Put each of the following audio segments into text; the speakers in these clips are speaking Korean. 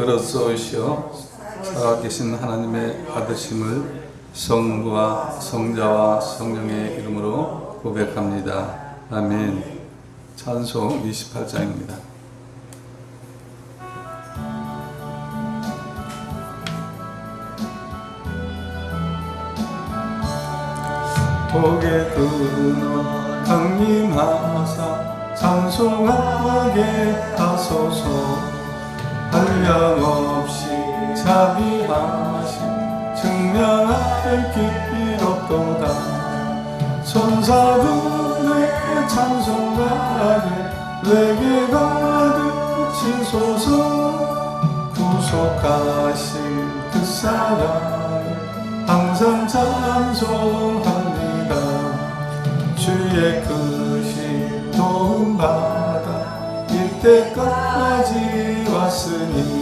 그로소이시여 살아계신 하나님의 아드심을 성부와 성자와 성령의 이름으로 고백합니다. 아멘. 찬송 28장입니다. 고개 들어 강림하사 찬송하게 하소서 한량 없이 자비하심 증명할 깊이 없도다. 천사분의 찬송가에 내게 가득 치소서 구속하신 그 사랑을 항상 찬송합니다. 주의 크신 도움받아 이때까지 왔으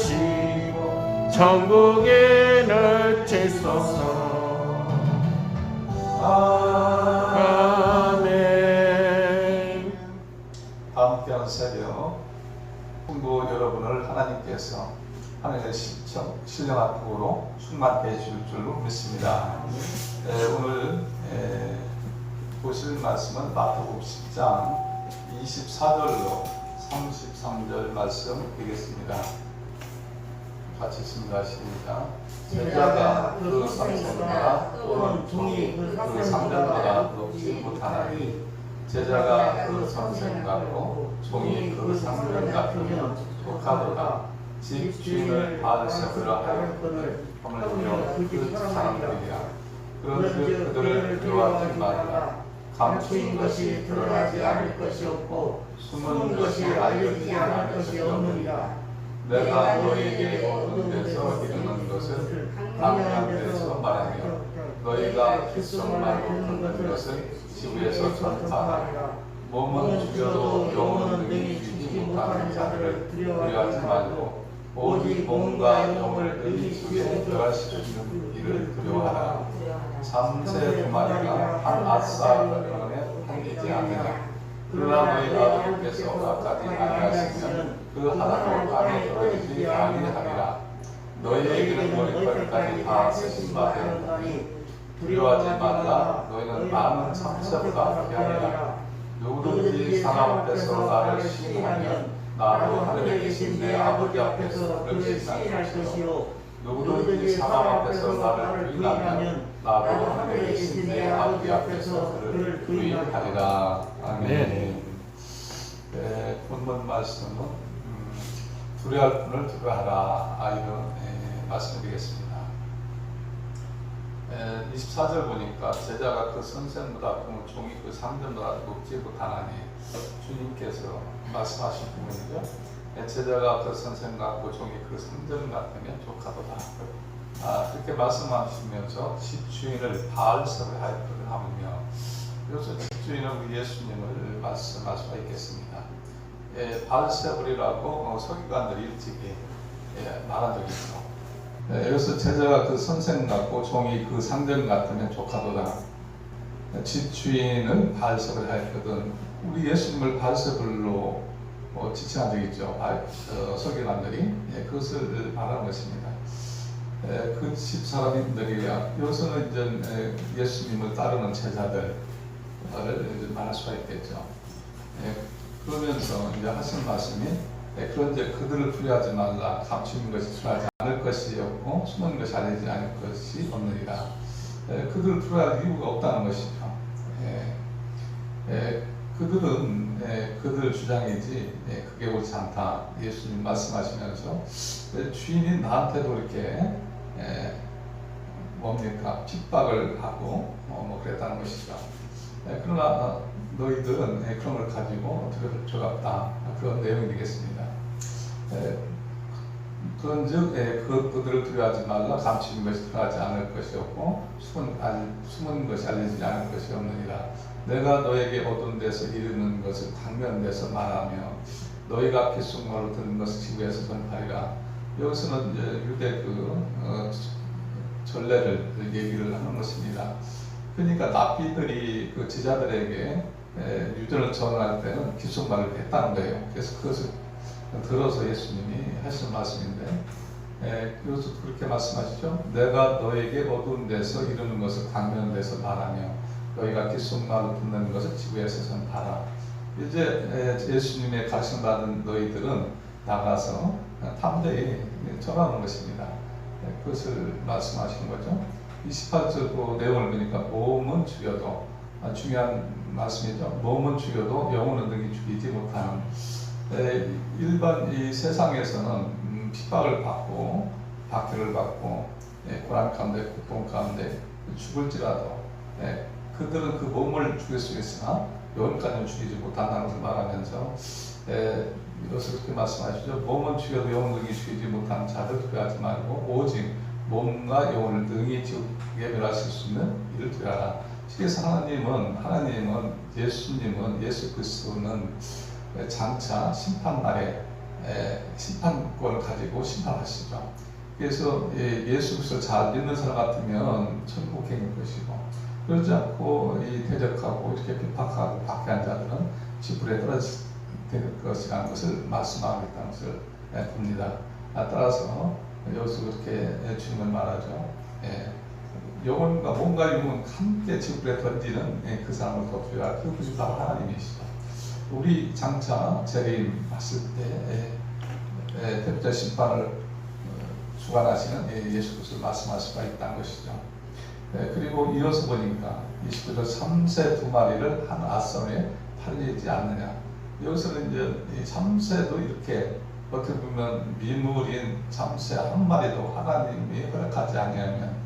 받으시고 천국에 넣으소서 아멘 함께한 새벽 성도 여러분을 하나님께서 하늘의 신청, 신령한 복으로 충만해 주실 줄로 믿습니다. 에, 오늘 에, 보실 말씀은 마태복음 10장 24절로 33절 말씀 되겠습니다. 같이. 시작. 제자가 그 삼성보다 또는 종이 그 상전보다 높지 못하나니 제자가 그 선생 같고. 종이 그 상전 같으면 독하도다 집 주인을 바르세브라 하였거늘 하물며 그 사람들이야. 그런즉 그들을 두려워하지 말라. 감추인 것이 드러나지 않을 것이 없고 숨은 것이 알려지지 않을 것이 없느니라 내가 너에게 어두운 데서 이르는 것을 강한 데서 말하며 너희가 귓속말로 듣는 것을 지구에서 전파하라. 몸은 죽여도 영혼은 능히 죽이지 못하는 자들을 두려워하지 말고 오직 몸과 영을 능히 죽여 부활시키는 이를 두려워하라. 참새 두 마리가 한 아싸원에 팔리지 않느냐 그러나 너희 아버지께서 아까지 아니하시면 그 하나도 안에 들어있지 아니하리라. 너희에게는 머리털까지 다 쓰신 바 되었나니 두려워하지 말라. 너희는 많은 참새보다. 귀하니라 누구든지 사람 앞에서 나를 시인하면 나도 하늘에 계신 내 아버지 앞에서 그를 시인할 것이요. 누구든지 사람 앞에서 나를 부인하면 나도 하늘에 계신 내 아버지 앞에서 그를 부인하리라. 아멘. 네, 본문 말씀은 음, 두려할 분을 두려하라 아이로 네, 말씀드리겠습니다. 24절 보니까 제자가 그 선생보다 또는 종이 그 상전보다 높지 못하나니 주님께서 말씀하신 부분이죠. 예, 제자가 그 선생 같고 종이 그 상전 같으면 좋가도다. 아, 그렇게 말씀하시면서 집주인을 바알섭을 하였거든 하며 여기서 집주인은 예수님을 말씀할 수가 있겠습니다. 예, 바알세불이라고 어, 서기관들이 일찍이 예, 말한 적이 있죠. 예, 여기서 제자가 그 선생 같고 종이 그 상전 같으면 좋가도다. 집주인은 바알세불을 하였거든. 우리 예수님을 바알세불로 어, 지칭한 적이 있죠. 바, 어, 서기관들이 예, 그것을 말하는 것입니다. 예, 그집 사람들이야. 여기서는 이제 예, 예수님을 따르는 제자들 을 말할 수가 있겠죠. 예, 그러면서 이제 하신 말씀이 예, 그런데 그들을 두려워하지 말라 감추는 것이 두려워하지 않을 것이 없고 숨은 것이 알리지 않을 것이 없느니라. 예, 그들을 두려워할 이유가 없다는 것이죠. 예, 예, 그들은 예, 그들 주장이지 예, 그게 옳지 않다. 예수님 말씀하시면서 예, 주인이 나한테도 이렇게 예, 뭡니까 핍박을 하고 어, 뭐 그랬다는 것이죠. 예, 그러나 너희들은 예, 그런 걸 가지고 들을 필요가 없다. 그런 내용이 되겠습니다. 예, 그런즉 예, 그, 그들을 두려워하지 말라 감추는 것이 드러나지 않을 것이 없고 숨은, 알, 숨은 것이 알려지지 않을 것이 없느니라 내가 너에게 어두운 데서 이르는 것을 당면돼서 말하며 너희가 귓속말로 듣는 것을 지구에서 전파리라 여기서는 유대 그 어, 전례를 얘기를 하는 것입니다 그러니까 납비들이 그 제자들에게 에, 유전을 전할 때는 귓속말을 했다는 거예요 그래서 그것을 들어서 예수님이 하신 말씀인데 에, 그래서 그렇게 말씀하시죠. 내가 너에게 어두운 데서 이루는 것을 강면돼서 말하며 너희가 귓속말로 듣는 것을 지구에서 전파라. 이제 에, 예수님의 가르침 받은 너희들은 나가서 탐대히 전하는 것입니다. 에, 그것을 말씀하시는 거죠. 28절 그 내용을 보니까 몸은 죽여도 아, 중요한 말씀이죠. 몸은 죽여도 영혼은 능히 죽이지 못하는 에, 일반 이 세상에서는 음, 핍박을 받고 박해를 받고 예, 고난 가운데 고통 가운데 죽을지라도 예, 그들은 그 몸을 죽일 수 있으나 영혼까지는 죽이지 못한다는 것을 말하면서 예, 이것을 그렇게 말씀하시죠. 몸은 죽여도 영혼을 능히 죽이지 못하는 자들 두려워하지 말고 오직 몸과 영혼을 능히 예멸하실 수 있는 이를 두려라. 그래서 하나님은 하나님은 예수님은 예수 그리스도는 장차 심판 날에 심판권을 가지고 심판하시죠. 그래서 예수 그리스도를 잘 믿는 사람 같으면 천국행일 것이고 그러지 않고 이 대적하고 이렇게 비판하고 박해한 자들은 지불에 떨어질 것이라는 것을 말씀하고 있다는 것을 봅니다. 아, 따라서 여기서 그렇게 주님은 말하죠. 영혼과 몸과 영혼 함께 지불에 던지는 그 사람을 더 두려워. 그분이 바로 하나님이시죠. 우리 장차 재림 왔을 때 대표자 심판을 어, 주관하시는 예 수 그리스도 말씀할 수가 있다는 것이죠. 그리고 이어서 보니까 29절 3세 두 마리를 한 아선에 팔리지 않느냐. 여기서는 이제 참새도 이렇게 어떻게 보면 미물인 참새 한 마리도 하나님이 허락하지 않으면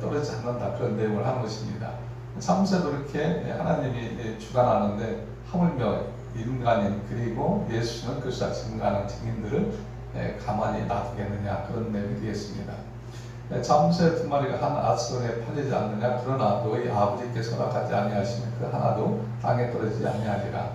떨어지지 않는다. 그런 내용을 한 것입니다. 참새도 이렇게 하나님이 주관하는데 하물며 인간인 그리고 예수는 그리스도 증가하는 증인들을 가만히 놔두겠느냐 그런 내용이 되겠습니다. 잠새 두 마리가 한 아스론에 팔리지 않느냐? 그러나 너희 아버지께서 허락하지 아니하시면 그 하나도 땅에 떨어지지 아니하리라.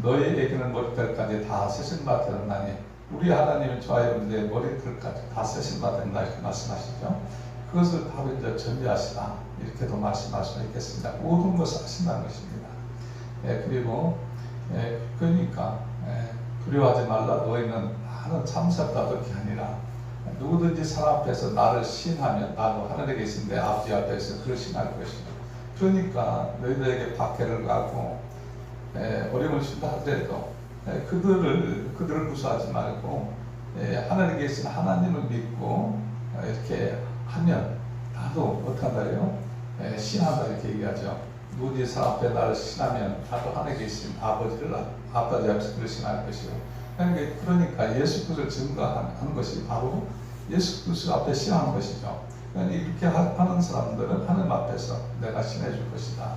너희에게는 머리털까지 다 세신 바 되었나니 우리 하나님은 저하여는데 머리털까지 다 세신 바 된다. 이렇게 말씀하시죠 그것을 바로 이제 전제하시다 이렇게도 수 있겠습니다. 모든 것을 하신다는 것입니다. 예, 그리고 예, 그러니까 예, 두려워하지 말라. 너희는 나는 참석다 그렇게 아니라. 누구든지 사람 앞에서 나를 신하면 나도 하늘에 계신 내 아버지 앞에서 그를 신할 것이다. 그러니까 너희들에게 박해를 가고 예, 어려움을 준다 하더라도 예, 그들을 그들을 무서워하지 말고 예, 하늘에 계신 하나님을 믿고 어, 이렇게 하면 나도 어떡한다요? 예, 신한다 이렇게 얘기하죠. 누구든지 사람 앞에 나를 신하면 나도 하늘에 계신 아버지를 아버지 앞에서 신할 것이고 그러니까, 그러니까 예수 그리스도를 증거하는 것이 바로 예수 그리스도 앞에 신하는 것이죠. 그러니까 이렇게 하는 사람들은 하나님 앞에서 내가 신해 줄 것이다.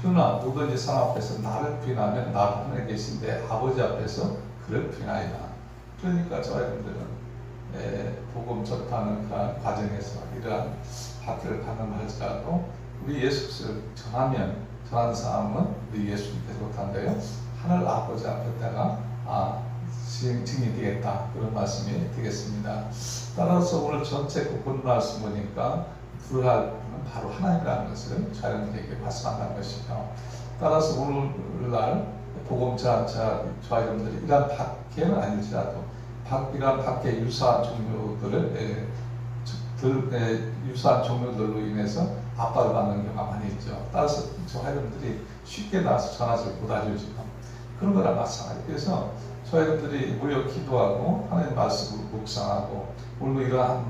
그러나 누구든지 사람 앞에서 나를 부인하면 나를 하늘에 계신 내 아버지 앞에서 그를 부인하리라. 그러니까 저 여러분들은 복음 전파하는 그런 과정에서 이러한 학교를 가는 할지라도 우리 예수 그리스도를 전하면 전하는 사람은 우리 예수님께서 못한대요. 하늘 아버지 앞에다가 아, 증이 되겠다 그런 말씀이 되겠습니다. 따라서 오늘 전체 본 말씀 보니까 불할 분은 바로 하나님이라는 것을 자연에게 말씀한다는 것이죠. 따라서 오늘날 복음 전자 저여러분들이 이러한 밖에는 아닐지라도 이러한 밖에 유사한 종류들을 유사한 종류들로 인해서 압박을 받는 경우가 많이 있죠. 따라서 저 여러분들이 쉽게 나와서 전화를 못 알려주고 그런 거랑 마찬가지. 그래서 저 여러분들이 모여 기도하고 하나님 말씀을 묵상하고 오늘 이러한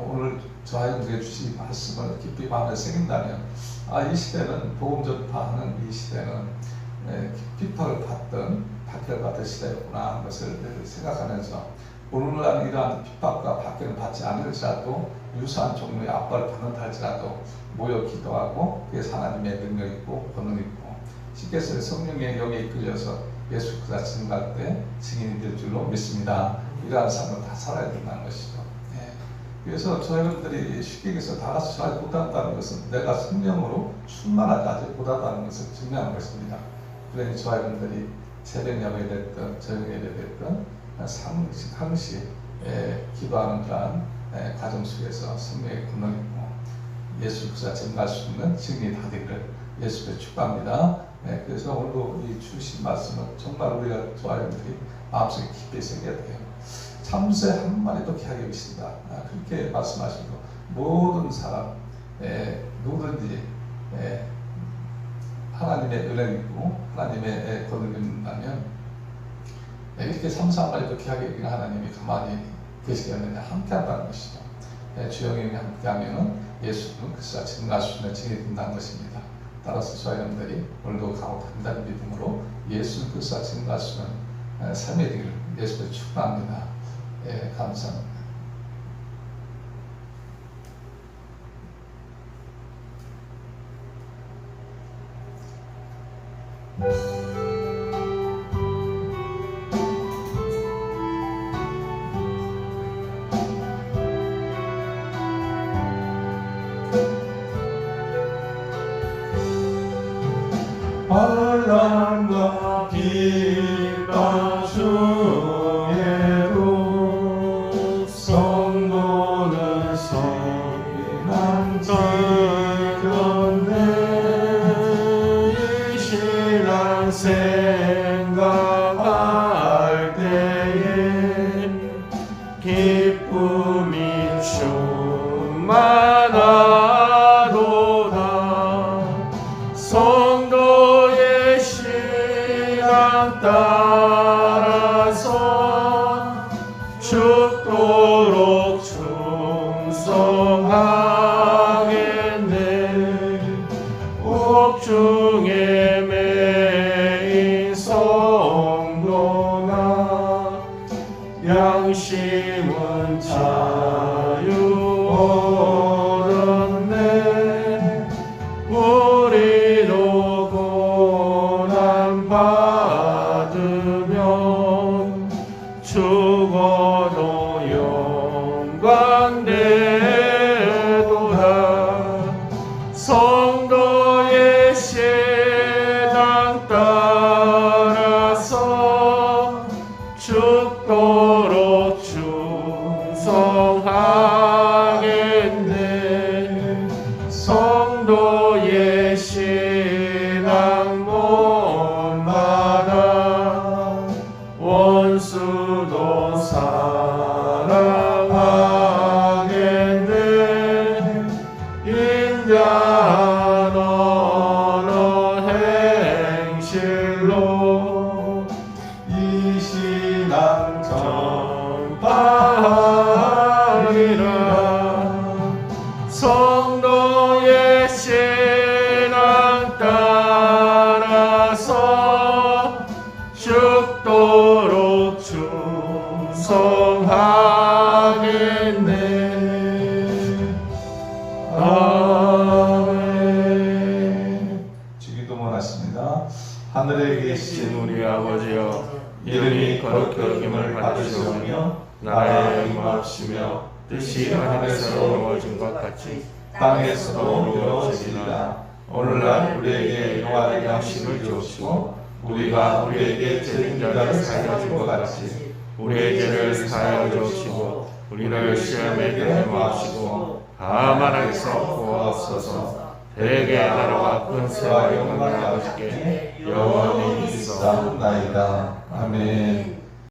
오늘 저 여러분들에게 주신 말씀을 깊이 마음에 새긴다면 아 이 시대는 복음 전파하는 이 시대는 에, 핍박을 받던 박해를 받을 시대였구나 하는 것을 생각하면서 오늘날 이러한 핍박과 박해를 받지 않을지라도 유사한 종류의 압박을 받는다 할지라도 모여 기도하고 그에서 하나님의 능력 있고 권능 있고 해서 성령의 영에 이끌려서 예수 그리스도 증거할 때 증인이 될 줄로 믿습니다. 이러한 삶을 다 살아야 된다는 것이죠. 예. 그래서 저희들이 쉽게 얘기해서 다 같이 잘 못한다는 것은 내가 성령으로 충만하지 못하다는 것을 증명하는 것입니다. 그러니 저희들이 새벽 예배 됐든 저녁 예배 됐든 상시, 항시 예, 기도하는 그러한 예, 과정 속에서 성령의 권능 있고 예수 그리스도 증거할 수 있는 증인이 다 되기를 예수를 축복합니다. 네, 그래서 오늘도 이 주신 말씀은 정말 우리가 좋아요들이 마음속에 깊이 새겨야 돼요. 참새 한 마리도 귀하게 계신다. 아, 그렇게 말씀하시고 모든 사람 에, 누구든지 에, 하나님의 은혜 있고 하나님의 에, 이렇게 한 마리도 귀하게 여기는 하나님이 가만히 계시겠느냐 함께한다는 것이죠. 에, 주영이 함께하면 예수는 그리스도가 증거할 수 있는 증이 된다는 것입니다. 따라서 저희 여러분들이 오늘도 단단한 믿음으로 예수 그리스도가 증거할 수 있는 에, 삶의 길을 예수를 축복합니다. 예, 감사합니다. 성도의 신 뜻이 하늘에서 이루어진 것 같이 땅에서도 이루어지리라. 오늘날 우리에게 일용할 양식을 주옵시고 우리가 우리에게 죄진 자를 사하여 준것 같이 우리의 죄를 사하여 주옵시고 우리를 시험에 들게 마옵시고 다만하게서 구하옵소서 대개 나라와 근세와 영광이 아버지께 영원히 있어 나이다. 아멘.